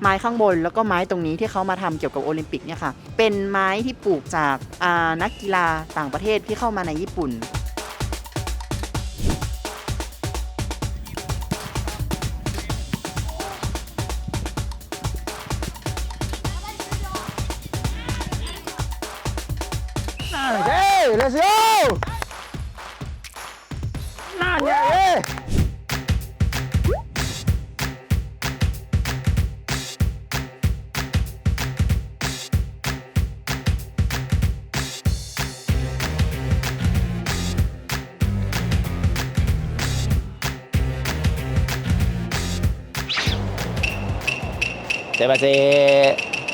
ไม้ข้างบน แล้วก็ไม้ตรงนี้ที่เขามาทำเกี่ยวกับโอลิมปิกเนี่ยค่ะเป็นไม้ที่ปลูกจากานักกีฬาต่างประเทศที่เข้ามาในญี่ปุ่น บาเซ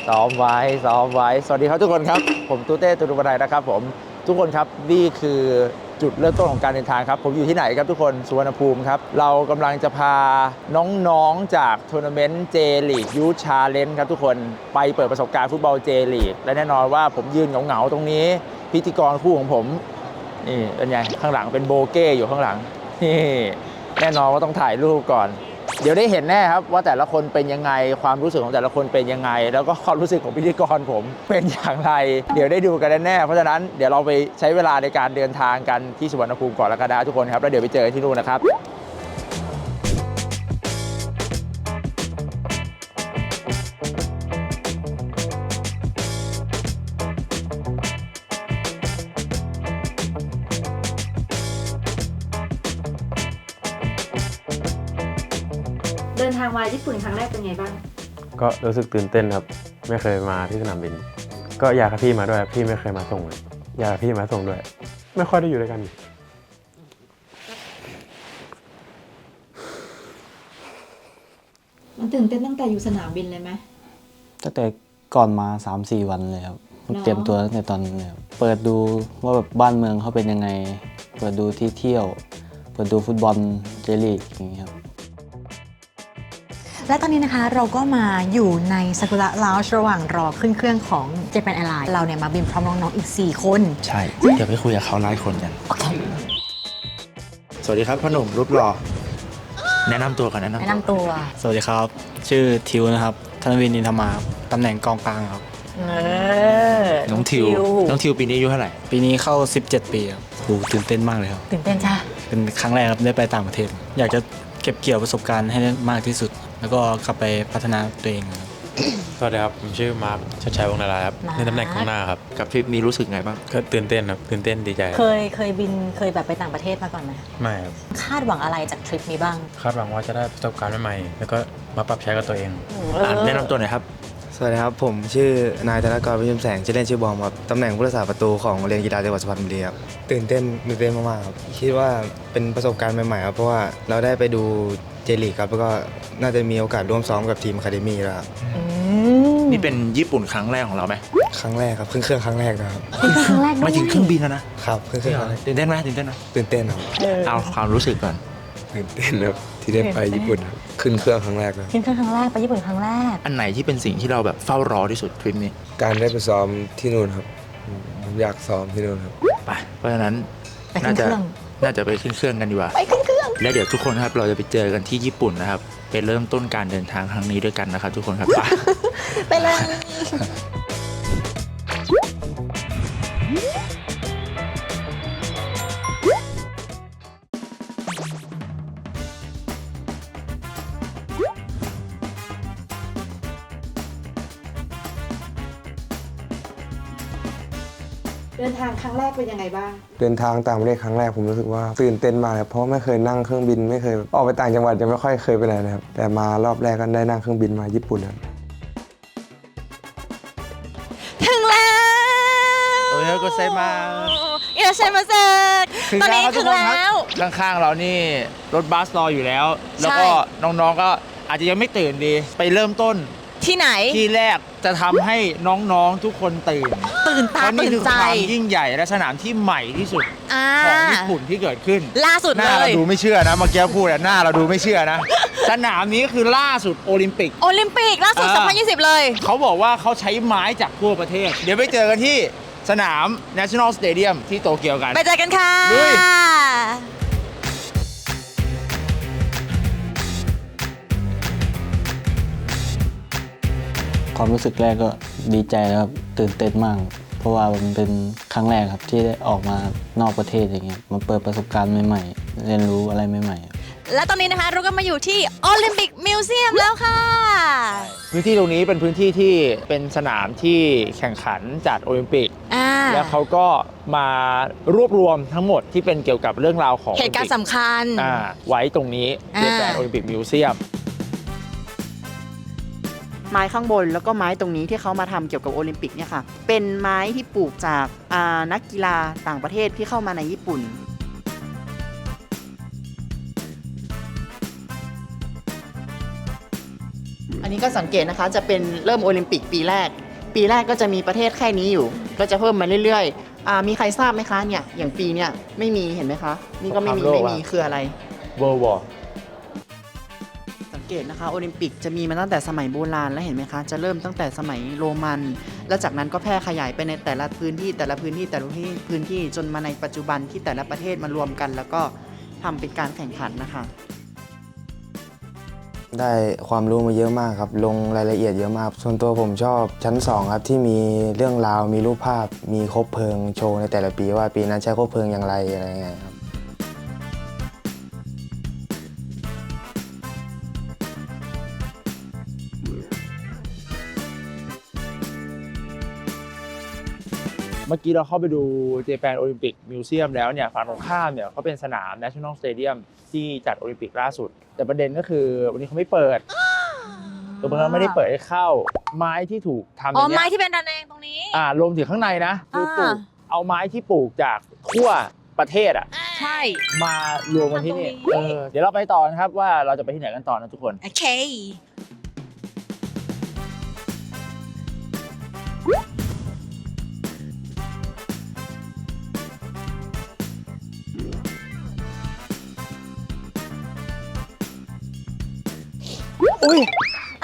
ซ้อมไว้ซ้อมไว้ สวัสดีครับทุกคนครับ ผมตูเต้ตุรุบันไดนะครับผมทุกคนครับนี่คือจุดเริ่มต้นของการเดินทางครับ ผมอยู่ที่ไหนครับทุกคนสุวรรณภูมิครับ เรากำลังจะพาน้องๆจากทัวร์นาเมนต์เจลีกยูชาเลนครับทุกคนไปเปิดประสบการณ์ฟุตบอลเจลีกและแน่นอนว่าผมยืนเหงาๆตรงนี้ พิธีกรคู่ของผมนี่เป็นไงข้างหลังเป็นโบเก้อยู่ข้างหลังนี่แน่นอนว่าต้องถ่ายรูปก่อน เดี๋ยวได้เห็นแน่ครับว่าแต่ละคนเป็นยังไงความรู้สึกของแต่ละคนเป็นยังไง แล้วก็ความรู้สึกของพิธีกรผมเป็นอย่างไร เดี๋ยวได้ดูกันแน่เพราะฉะนั้นเดี๋ยวเราไปใช้เวลาในการเดินทางกันที่สุวรรณภูมิก่อนแล้วกันนะทุกคนครับแล้วเดี๋ยวไปเจอที่นู่นนะครับ ดินทางมาญี่ปุ่นครั้งแรกเป็นไงบ้าง ก็รู้สึกตื่นเต้นครับ ไม่เคยมาที่สนามบิน ก็อยากให้พี่มาด้วยครับพี่ไม่เคยมาส่งเลยอยากให้พี่มาส่งด้วย ไม่ค่อยได้อยู่ด้วยกัน มันตื่นเต้นตั้งแต่อยู่สนามบินเลยไหม ตั้งแต่ก่อนมา3าสี่วันเลยครับ หรอ เตรียมตัวตั้งแต่ตอนนั้นเลยครับเปิดดูว่าแบบบ้านเมืองเขาเป็นยังไง เปิดดูที่เที่ยว เปิดดูฟุตบอลเจลีกอย่างนี้ครับ และตอนนี้นะคะเราก็มาอยู่ในซากุระลาวช์ระหว่างรอขึ้นเครื่องของ Japan Airlines เราเนี่ยมาบินพร้อมน้องๆอีก 4 คน ใช่เดี๋ยวไปคุยกับเขาไล่คนกัน โอเค สวัสดีครับพ่อหนุ่มรูปหล่อแนะนำตัวก่อนแนะนำแนะนำตัวสวัสดีครับ ชื่อทิวนะครับ ธนวินนินธมาครับตำแหน่งกองกลางครับ เออน้องทิว น้องทิวปีนี้อายุเท่าไหร่ปีนี้เข้า 17 ปีครับโหตื่นเต้นมากเลยครับ ตื่นเต้นจ้ะเป็นครั้งแรกครับได้ไปต่างประเทศ อยากจะเก็บเกี่ยวประสบการณ์ให้ได้มากที่สุด แล้วก็กลับไปพัฒนาตัวเองครับ สวัสดีครับ ผมชื่อมาร์คชัดชัยวงศ์นาราครับในตำแหน่งข้างหน้าครับ กับทริปนี้รู้สึกไงบ้าง ก็ตื่นเต้นครับ ตื่นเต้นดีใจเคยเคยบินเคยแบบไปต่างประเทศมาก่อนไหมไม่ครับ คาดหวังอะไรจากทริปนี้บ้างคาดหวังว่าจะได้ประสบการณ์ใหม่ๆ แล้วก็มาปรับใช้กับตัวเองอ่านแนะนำตัวหน่อยครับ สวัสดีครับ ผมชื่อนายธนกรวิชุมแสง ชื่อเล่นชื่อบอมครับ ตำแหน่งผู้รักษาประตูของโรงเรียนกีฬาจังหวัดสุพรรณบุรีครับ ตื่นเต้นตื่นเต้นมากๆครับ คิดว่าเป็นประสบการณ์ใหม่ๆครับ เพราะว่าเราได้ไปดู เจลีกครับแล้วก็น่าจะมีโอกาสร่วมซ้อมกับทีมอะคาเดมี่แล้วครับอืมนี่เป็นญี่ปุ่นครั้งแรกของเราไหมครั้งแรกครับขึ้นเครื่องครั้งแรกนะครับเป็นครั้งแรกด้วยไม่ถึงเครื่องบินแล้วนะครับขึ้นเครื่องครั้งแรกตื่นเต้นไหมตื่นเต้นไหมตื่นเต้นครับเออเอาความรู้สึกก่อน ตื่นเต้นครับที่ได้ไปญี่ปุ่นครับขึ้นเครื่องครั้งแรกครับขึ้นเครื่องครั้งแรกไปญี่ปุ่นครั้งแรก อันไหนที่เป็นสิ่งที่เราแบบเฝ้ารอที่สุดทริปนี้การได้ไปซ้อมที่นู่นครับอืมผมอยากซ้อมที่นู่นครับ ไปเพราะฉะนั้นไปขึ้น่านจะเครื่อง น่าจะไปขึ้นเครื่องกันดีกว่า ไปขึ้นเครื่อง และเดี๋ยวทุกคนครับเราจะไปเจอกันที่ญี่ปุ่นนะครับไปเริ่มต้นการเดินทางครั้งนี้ด้วยกันนะครับ ทุกคนครับ ไปไปเลย ดินทางครั้งแรกเป็นยังไงบ้าง เดินทางต่างประเทศครั้งแรกผมรู้สึกว่าตื่นเต้นมากเลยเพราะไม่เคยนั่งเครื่องบินไม่เคยออกไปต่างจังหวัดจะไม่ค่อยเคยไปไหนนะครับ แต่มารอบแรกก็ได้นั่งเครื่องบินมาญี่ปุ่นครับ ถึงแล้วโอ้ยก็เซมา เอียเชมาเซตอนนี้ถึงแล้วข้างๆเรานี่รถบัสรออยู่แล้ว แล้วก็ใช่น้องๆก็อาจจะยังไม่ตื่นดี ไปเริ่มต้น ที่ไหน ที่แรกจะทำให้น้องๆทุกคนตื่นตื่นเพตาราะนี่ตื่นคือใจความยิ่งใหญ่และสนามที่ใหม่ที่สุดอ่าของญี่ปุ่นที่เกิดขึ้น ล่าสุดหน้าเลเราย ดูไม่เชื่อนะเมื่อกี้พูดอะหน้าเราดูไม่เชื่อนะ สนามนี้คือล่าสุดโอลิมปิก โอลิมปิกล่าสุด อ่า 2020 เลย เขาบอกว่าเขาใช้ไม้จากทั่วประเทศ เดี๋ยวไปเจอกันที่สนาม National Stadium ที่โตเกียวกัน ไปเจอกันค่ะ ลุย ความรู้สึกแรกก็ดีใจแล้วครับตื่นเต้นมาก เพราะว่ามันเป็นครั้งแรกครับที่ได้ออกมานอกประเทศอย่างเงี้ยมาเปิดประสบการณ์ใหม่ๆ เรียนรู้อะไรใหม่ๆและตอนนี้นะคะเราก็มาอยู่ที่โอลิมปิกมิวเซียมแล้วค่ะ พื้นที่ตรงนี้เป็นพื้นที่ที่เป็นสนามที่แข่งขันจัดโอลิมปิก อ่า แล้วเขาก็มารวบรวมทั้งหมดที่เป็นเกี่ยวกับเรื่องราวของเหตุการณ์สำคัญ อ่าไว้ตรงนี้อ่าเจแปนโอลิมปิกมิวเซียม ไม้ข้างบน แล้วก็ไม้ตรงนี้ที่เขามาทำเกี่ยวกับโอลิมปิกเนี่ยค่ะ เป็นไม้ที่ปลูกจากอ่านักกีฬาต่างประเทศที่เข้ามาในญี่ปุ่นอันนี้ก็สังเกตนะคะจะเป็นเริ่มโอลิมปิกปีแรก ปีแรกก็จะมีประเทศแค่นี้อยู่ ก็จะเพิ่มมาเรื่อยๆอ่ามีใครทราบไหมคะเนี่ยอย่างปีเนี่ยไม่มีเห็นไหมคะ นี่ก็ไม่มีสงครามโลกไม่มีอะคืออะไร World War สัง เกตนะคะโอลิมปิกจะมีมาตั้งแต่สมัยโบราณแล้วเห็นไหมคะ จะเริ่มตั้งแต่สมัยโรมัน แล้วจากนั้นก็แพร่ขยายไปในแต่ละพื้นที่แต่ละพื้นที่แต่ละพื้นที่พื้นที่จนมาในปัจจุบันที่แต่ละประเทศมารวมกัน แล้วก็ทำเป็นการแข่งขันนะคะ ได้ความรู้มาเยอะมากครับ ลงรายละเอียดเยอะมาก ส่วนตัวผมชอบชั้น 2 ครับที่มีเรื่องราวมีรูปภาพ มีครบเพลิงโชว์ในแต่ละปีว่าปีนั้นใช้ครบเพลิงอย่างไรอะไรเงี้ยครับ เมื่อกี้เราเข้าไปดูเจแปนโอลิมปิกมิวเซียมแล้วเนี่ยฝั่งตรงข้ามเนี่ยเขาเป็นสนาม National Stadium ที่จัดโอลิมปิกล่าสุด แต่ประเด็นก็คือวันนี้เขาไม่เปิดตัวมันไม่ได้เปิดให้เข้า ไม้ที่ถูกทำออ๋อย่างเงี้ไม้ยที่เป็นดันเองตรงนี้อ่ารวมถึงข้างในนะคือปลูกอ่าเอาไม้ที่ปลูกจากทั่วประเทศอะใช่มารวมกันที่นี่ทำตรงนี้เออเดี๋ยวเราไปต่อนะครับว่าเราจะไปที่ไหนกันต่อนะทุกคนโอเค อุ้ย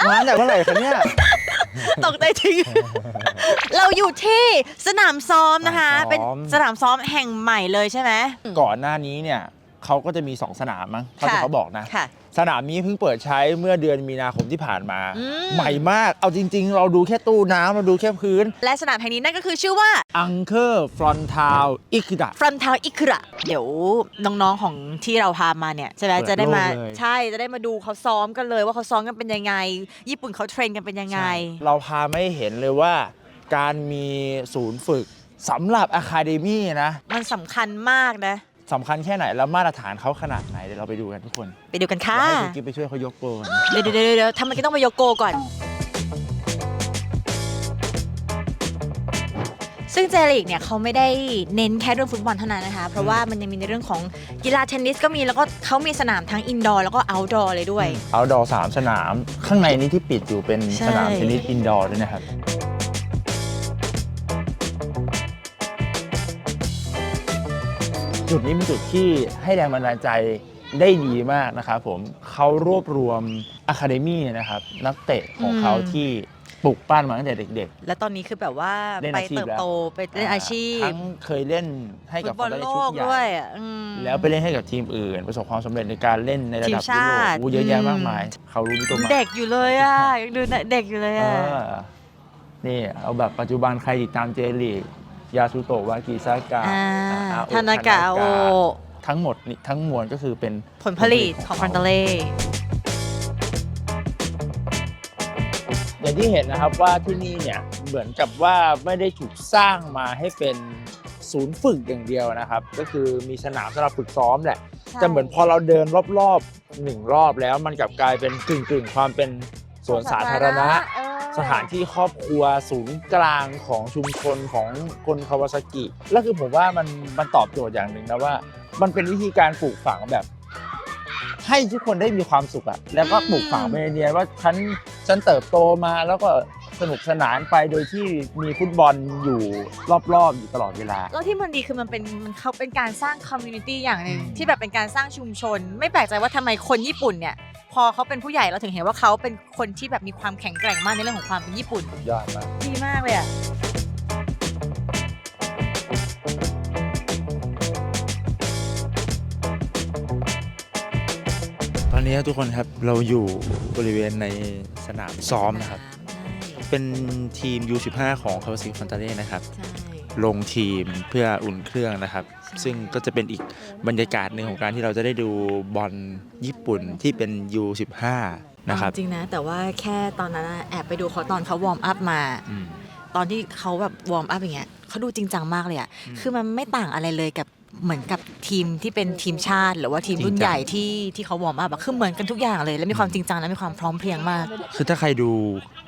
มาแต่เมื่อไหร่คะเนี่ย ตกใจจริง เราอยู่ที่สนามซ้อมนะคะ สนามซ้อม เป็นสนามซ้อมแห่งใหม่เลยใช่ไหม ก่อนหน้านี้เนี่ย เขาก็จะมี 2 สนามมั้งเท่าที่ค่ะเขาบอกนะ ค่ะ สนามนี้เพิ่งเปิดใช้เมื่อเดือนมีนาคมที่ผ่านมา อืม ใหม่มาก เอาจริง ๆ เราดูแค่ตู้น้ำเราดูแค่พื้นและสนามแห่งนี้นั่นก็คือชื่อว่า อังเคอร์ฟรอนทาวอิคิดะฟรอนทาวอิคุระเดี๋ยวน้องๆของที่เราพามาเนี่ยใช่ไหมเปิดจะได้มาโลกเลย ใช่จะได้มาดูเขาซ้อมกันเลยว่าเขาซ้อมกันเป็นยังไง ญี่ปุ่นเขาเทรนกันเป็นยังไง เราพาไม่เห็นเลยว่า การมีศูนย์ฝึกสำหรับอะคาเดมี่นะ มันสำคัญมากนะ สำคัญแค่ไหนแล้วมาตรฐานเขาขนาดไหนเดี๋ยวเราไปดูกันทุกคนไปดูกันค่ะ เดี๋ยวให้คุณกิ๊บไปช่วยเขายกโกนเดี๋ยวเดี๋ยวเดี๋ยวทำไมก็ต้องไปโยโกก่อน ซึ่งเจลีกเนี่ยเขาไม่ได้เน้นแค่เรื่องฟุตบอลเท่านั้นนะคะ เพราะว่ามันยังมีในเรื่องของกีฬาเทนนิสก็มีแล้วก็เขามีสนามทั้งอินดอร์แล้วก็เอาท์ดอร์เลยด้วย เอาดอสามสนาม ข้างในนี้ที่ปิดอยู่เป็นใช่ สนามเทนนิสอินดอร์ด้วยนะครับ จุดนี้เป็นจุดที่ให้แรงบันดาลใจได้ดีมากนะครับผมเขารวบรวมอะคาเดมี่นะครับนักเตะของเขาที่ปลูกปั้นมาตั้งแต่เด็ก และตอนนี้คือแบบว่าเล่นไปอาชีพเติบแล้ว โตไปๆเล่นอาชีพทั้งเคยเล่นให้ฟุกับตบอลฟุตโลชุกใหญ่ด้วยอะอืม แล้วไปเล่นให้กับทีมอื่น ประสบความสำเร็จในการเล่นในระดับทีมยุชาโรปติอู้เยอะแยะอืมมากมาย เขารู้ตัวมาเด็กอยู่เลยอะยังดูเด็กอยู่เลยเออะ อนี่เอาแบบปัจจุบันใครติดตามเจลีก ยาสุโตะวากิซากะอ่าอาโอะธนากะโอ ทั้งหมดนี่ทั้งมวลก็คือเป็นผลผลิตของฟรอนเตเล่อย่างที่เห็นนะครับว่าที่นี่เนี่ยเหมือนกับว่าไม่ได้ถูกสร้างมาให้เป็นศูนย์ฝึกอย่างเดียวนะครับ ก็คือมีสนามสำหรับฝึกซ้อมแหละ แต่เหมือนพอเราเดินรอบๆหนึ่งรอบแล้วมันกลับกลายเป็นกึ่งๆ ความเป็นสวนสาธารณะ สถานที่ครอบครัวศูนย์กลางของชุมชนของคนคาวาซากิแล้วคือผมว่ามันมันตอบโจทย์อย่างหนึ่งนะว่า มันเป็นวิธีการปลูกฝังแบบ ให้ทุกคนได้มีความสุขอะแล้วก็ปลูกฝังไปในเนียนว่าฉันฉันเติบโตมาแล้วก็สนุกสนานไปโดยที่มีฟุตบอลอยู่รอบๆอยู่ตลอดเวลา แล้วที่มันดีคือมันเป็นมันเขาเป็นการสร้างคอมมูนิตี้อย่างหนึ่งอืมที่แบบเป็นการสร้างชุมชน ไม่แปลกใจว่าทำไมคนญี่ปุ่นเนี่ย พอเขาเป็นผู้ใหญ่เราถึงเห็นว่าเขาเป็นคนที่แบบมีความแข็งแกร่งมากในเรื่องของความเป็นญี่ปุ่น ยอดมากดีมากเลยอะ ตอนนี้ทุกคนครับเราอยู่บริเวณในสนามซ้อมนะครับ เป็นทีม U15 ของคาวาซิฟอนตาเล่นะครับ ใช่ ลงทีมเพื่ออุ่นเครื่องนะครับใช่ซึ่งก็จะเป็นอีกบรรยากาศหนึ่งของการที่เราจะได้ดูบอลญี่ปุ่นที่เป็น U15 นะครับเอาจริงนะแต่ว่าแค่ตอนนั้นอะแอบไปดูเขาตอนเขาวอร์มอัพมาอืมตอนที่เขาแบบวอร์มอัพอย่างเงี้ยเขาดูจริงจังมากเลยอะคือมันไม่ต่างอะไรเลยกับเหมือนกับทีมที่เป็นทีมชาติ หรือว่าทีมรุ่นใหญ่ที่ที่เขาวอร์มอัพอะคือเหมือนกันทุกอย่างเลย และมีความจริงจังและมีความพร้อมเพรียงมาก คือถ้าใครดู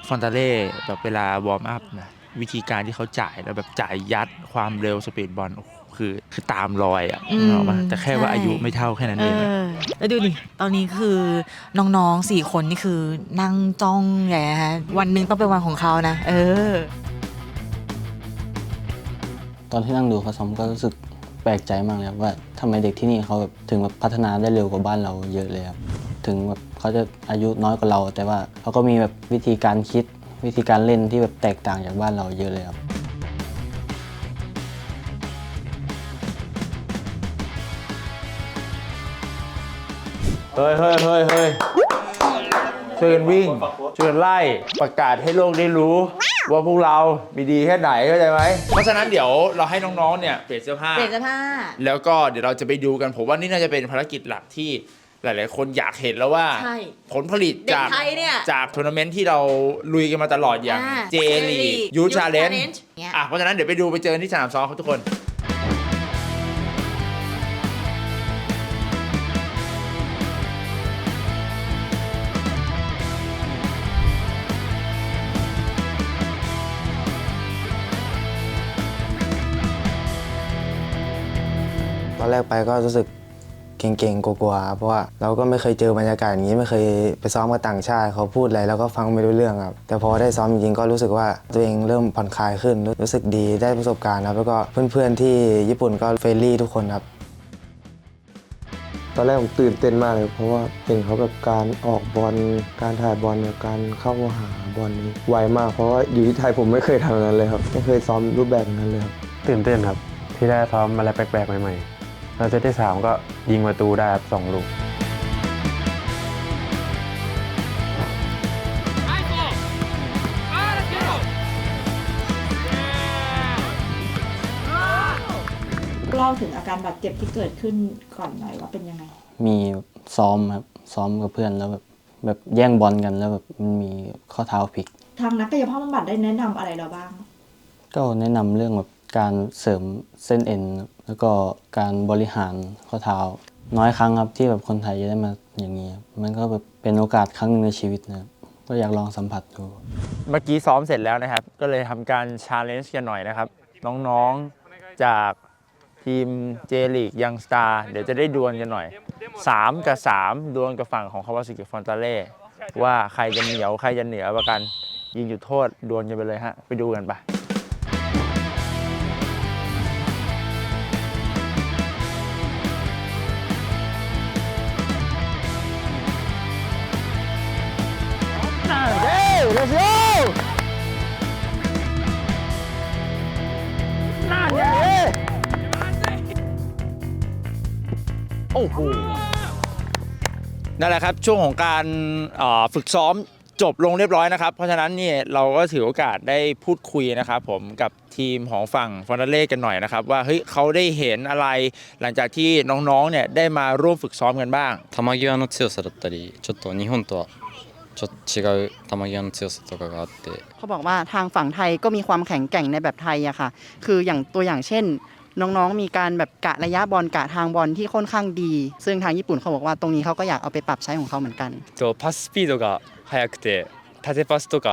ฟอนตาเล่แบบเวลาวอร์มอัพนะ วิธีการที่เขาจ่ายแล้วแบบจ่ายยัดความเร็วสปีดบอลโอ้โหคือคือตามรอยอะอืมนึกออกปะแต่แค่ว่าใช่ อายุไม่เท่าแค่นั้นเอเองอะอแล้วดูดิ ตอนนี้คือน้องๆสี่คนนี่คือนั่งจ้องแหละฮะ วันหนึ่งต้องเป็นวันของเขานะ เออ ตอนที่นั่งดูเขาซ้อมก็รู้สึกแปลกใจมากเลยครับว่าทำไมเด็กที่นี่เขาแบบถึงแบบพัฒนาได้เร็วกว่าบ้านเราเยอะเลยครับถึงแบบเขาจะอายุน้อยกว่าเรา แต่ว่าเขาก็มีแบบวิธีการคิด วิธีการเล่นที่แบบแตกต่างจากบ้านเราเยอะเลยครับ เฮ้ยเฮ้ยเฮ้ยเฮ้ยช่วยกันวิ่งช่วยกันไล่ประกาศให้โลกได้รู้ ว่าพวกเรา มีดีแค่ไหนเข้าใจไหม เพราะฉะนั้นเดี๋ยวเราให้น้องๆเนี่ยเปลี่ยนเสื้อผ้า เปลี่ยนเสื้อผ้า แล้วก็เดี๋ยวเราจะไปดูกันผมว่านี่น่าจะเป็นภารกิจหลักที่ หลาย ๆ คนอยากเห็นแล้วว่า ใช่ผลผลิตจากเด็กไทยเนี่ยจากทัวร์นาเมนต์ที่เราลุยกันมาตลอดอย่างอ่าเจลี J-League ยู Youth ชาเลน Challenge เนี่ย อะเพราะฉะนั้นเดี๋ยวไปดูไปเจอกันที่สนามซ้อมครับทุกคน ตอนแรกไปก็รู้สึก เก่งๆกลัวๆครับเพราะว่าเราก็ไม่เคยเจอบรรยากาศอย่างนี้ไม่เคยไปซ้อมกับต่างชาติเขาพูดอะไรเราก็ฟังไม่รู้เรื่องครับแต่พอได้ซ้อมจริงๆก็รู้สึกว่าตัวเองเริ่มผ่อนคลายขึ้น รู้สึกดีได้ประสบการณ์ครับแล้วก็เพื่อนๆที่ญี่ปุ่นก็เฟรนลี่ทุกคนครับตอนแรกผมตื่นเต้นมากเลย เพราะว่าเห็นเขาแบบการออกบอลการถ่ายบอลกับการเข้าหาบอลนี้ไวมากเพราะว่าอยู่ที่ไทยผมไม่เคยทำอย่างนั้นเลยครับ ไม่เคยซ้อมรูปแบบนั้นเลยครับตื่นเต้นครับ ที่ได้ซ้อมอะไรแปลกๆใหม่ๆ แล้วเซตที่สามก็ยิงประตูได้ครับสองลูก เล่าถึงอาการบาดเจ็บที่เกิดขึ้นก่อนหน่อยว่าเป็นยังไง มีซ้อมครับซ้อมกับเพื่อนแล้วแบบแบบแย่งบอลกันแล้วแบบมันมีข้อเท้าพลิก ทางนักกายภาพบำบัดได้แนะนำอะไรเราบ้าง ก็แนะนำเรื่องแบบ การเสริมเส้นเอ็น แล้วก็การบริหารข้อเท้า น้อยครั้งครับที่แบบคนไทยจะได้มาอย่างนี้ครับมันก็แบบเป็นโอกาสครั้งหนึ่งในชีวิตนะครับก็อยากลองสัมผัสดู เมื่อกี้ซ้อมเสร็จแล้วนะครับ ก็เลยทำการชาเลนจ์กันหน่อยนะครับ น้องๆจากทีมเจลีกยังสตาร์เดี๋ยวจะได้ดวลกันหน่อย 3 กับ 3 ดวลกับฝั่งของคาวาซิกิฟอนตาเล่ว่าใครจะเหนียวใครจะเหนือกว่ากัน ยิงจุดโทษดวลกันไปเลยฮะ ไปดูกันปะ อ้โห นั่นแหละครับ ช่วงของการเอ่อฝึกซ้อมจบลงเรียบร้อยนะครับ เพราะฉะนั้นเนี่ยเราก็ถือโอกาสได้พูดคุยนะครับผมกับทีมของฝั่งฟอนเดเล่กันหน่อยนะครับ ว่าเฮ้ยเขาได้เห็นอะไรหลังจากที่น้องๆเนี่ยได้มาร่วมฝึกซ้อมกันบ้าง 球際の強さだったりちょっと日本とはちょっと違う球際の強さとかがあって เขาบอกว่าทางฝั่งไทยก็มีความแข็งแกร่งในแบบไทยอะค่ะ คืออย่างตัวอย่างเช่น น้องๆ มีการแบบกะระยะบอลกะทางบอลที่ค่อนข้างดี ซึ่งทางญี่ปุ่นเขาบอกว่าตรงนี้เขาก็อยากเอาไปปรับใช้ของเขาเหมือนกัน とパススピードが速くて縦パスとか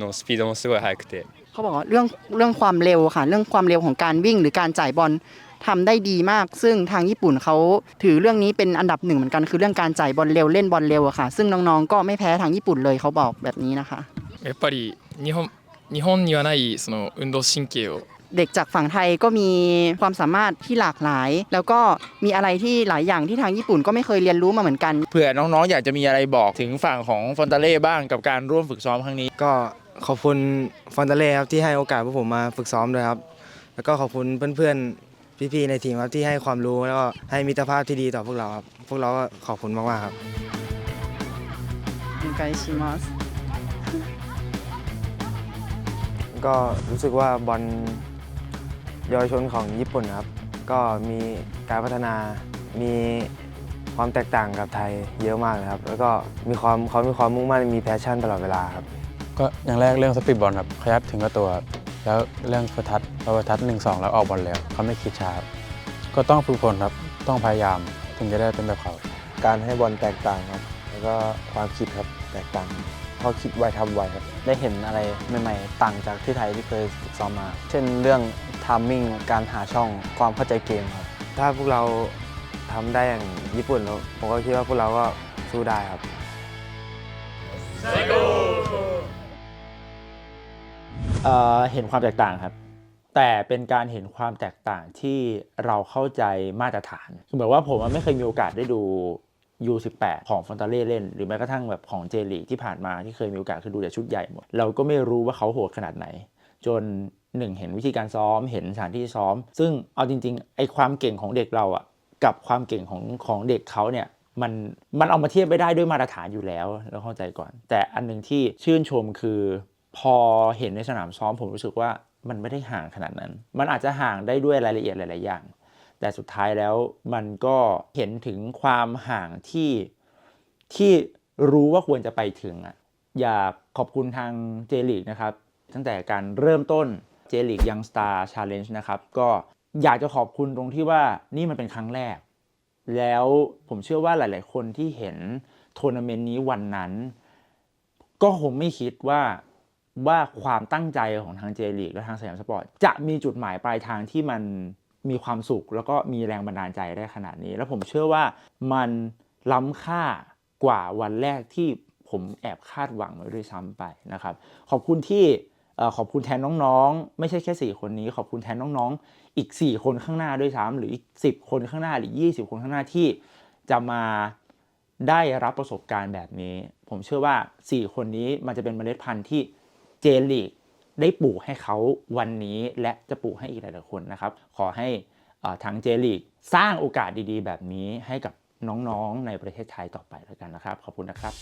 のスピードもすごい速くて เขาบอกว่าเรื่องเรื่องความเร็วค่ะ เรื่องความเร็วของการวิ่งหรือการจ่ายบอลทำได้ดีมาก ซึ่งทางญี่ปุ่นเขาถือเรื่องนี้เป็นอันดับหนึ่งเหมือนกันคือเรื่องการจ่ายบอลเร็วเล่นบอลเร็วอะค่ะ ซึ่งน้องๆ ก็ไม่แพ้ทางญี่ปุ่นเลยเขาบอกแบบนี้นะคะ やっぱり日本日本にはないその運動神経を เด็กจากฝั่งไทยก็มีความสามารถที่หลากหลาย แล้วก็มีอะไรที่หลายอย่างที่ทางญี่ปุ่นก็ไม่เคยเรียนรู้มาเหมือนกัน เผื่อน้องๆ อยากจะมีอะไรบอกถึงฝั่งของฟอนตาเล่บ้างกับการร่วมฝึกซ้อมครั้งนี้ ก็ขอบคุณฟอนตาเล่ครับที่ให้โอกาสพวกผมมาฝึกซ้อมด้วยครับ แล้วก็ขอบคุณเพื่อนๆ พี่ๆ ในทีมครับที่ให้ความรู้แล้วก็ให้มิตรภาพที่ดีต่อพวกเราครับ พวกเราก็ขอบคุณมากๆครับก็รู้สึกว่าบอล เยาวชนของญี่ปุ่นนะครับ ก็มีการพัฒนา มีความแตกต่างกับไทยเยอะมากเลยครับ แล้วก็มีความเขามีความมุ่งมั่น มีแพชชั่นตลอดเวลาครับ ก็อย่างแรกเรื่องสปีดบอลครับขยับถึงกับตัวครับแล้วเรื่องประทัดพอประทัดหนึ่งสองแล้วออกบอลแล้วเขาไม่คิดช้าครับก็ต้องฝึกฝนครับ ต้องพยายามถึงจะได้เป็นแบบเขา การให้บอลแตกต่างครับ แล้วก็ความคิดครับแตกต่างเขาคิดไวทำไวครับ ได้เห็นอะไรใหม่ ๆ ต่างจากที่ไทยที่เคยฝึกซ้อมมา เช่นเรื่อง ทามมิ่งการหาช่องความเข้าใจเกมครับ ถ้าพวกเราทำได้อย่างญี่ปุ่นแล้วผมก็คิดว่าพวกเราก็สู้ได้ครับเอ่อเห็นความแตกต่างครับ แต่เป็นการเห็นความแตกต่างที่เราเข้าใจมาตรฐานคือแบบว่าผมอะไม่เคยมีโอกาสได้ดู U18 ของฟอนตาเล่เล่น หรือแม้กระทั่งแบบของเจลีกที่ผ่านมาที่เคยมีโอกาสคือดูแต่ชุดใหญ่หมด เราก็ไม่รู้ว่าเขาโหดขนาดไหน จน หนึ่งเห็นวิธีการซ้อมเห็นสถานที่ซ้อม ซึ่งเอาจริงๆไอความเก่งของเด็กเราอะกับความเก่งของของเด็กเขาเนี่ยมันมันเอามาเทียบไม่ได้ด้วยมาตรฐานอยู่แล้วเราเข้าใจก่อน แต่อันหนึ่งที่ชื่นชมคือ พอเห็นในสนามซ้อมผมรู้สึกว่ามันไม่ได้ห่างขนาดนั้น มันอาจจะห่างได้ด้วยรายละเอียดหลาย ๆ อย่าง แต่สุดท้ายแล้วมันก็เห็นถึงความห่างที่ที่รู้ว่าควรจะไปถึงอะอยากขอบคุณทางเจลีกนะครับ ตั้งแต่การเริ่มต้น เจลีกยังสตาร์ชาเลนจ์นะครับ ก็อยากจะขอบคุณตรงที่ว่านี่มันเป็นครั้งแรก แล้วผมเชื่อว่าหลาย ๆ คนที่เห็นทัวร์นาเมนต์นี้วันนั้น ก็คงไม่คิดว่าว่าความตั้งใจของทางเจลีกและทางสยามสปอร์ตจะมีจุดหมายปลายทางที่มันมีความสุข แล้วก็มีแรงบันดาลใจได้ขนาดนี้ แล้วผมเชื่อว่ามันล้ำค่ากว่าวันแรกที่ผมแอบคาดหวังไว้ด้วยซ้ำไปนะครับ ขอบคุณที่ ขอบคุณแทนน้องๆ ไม่ใช่แค่ 4 คนนี้ ขอบคุณแทนน้องๆ อีก 4 คนข้างหน้าด้วยซ้ำหรืออีก 10 คนข้างหน้าหรือ 20 คนข้างหน้าที่จะมาได้รับประสบการณ์แบบนี้ ผมเชื่อว่า 4 คนนี้มันจะเป็นเมล็ดพันธุ์ที่เจลีกได้ปลูกให้เขาวันนี้และจะปลูกให้อีกหลายๆคนนะครับ ขอให้ทางเจลีกสร้างโอกาสดีๆ แบบนี้ให้กับน้องๆ ในประเทศไทยต่อไปแล้วกันนะครับ ขอบคุณนะครับ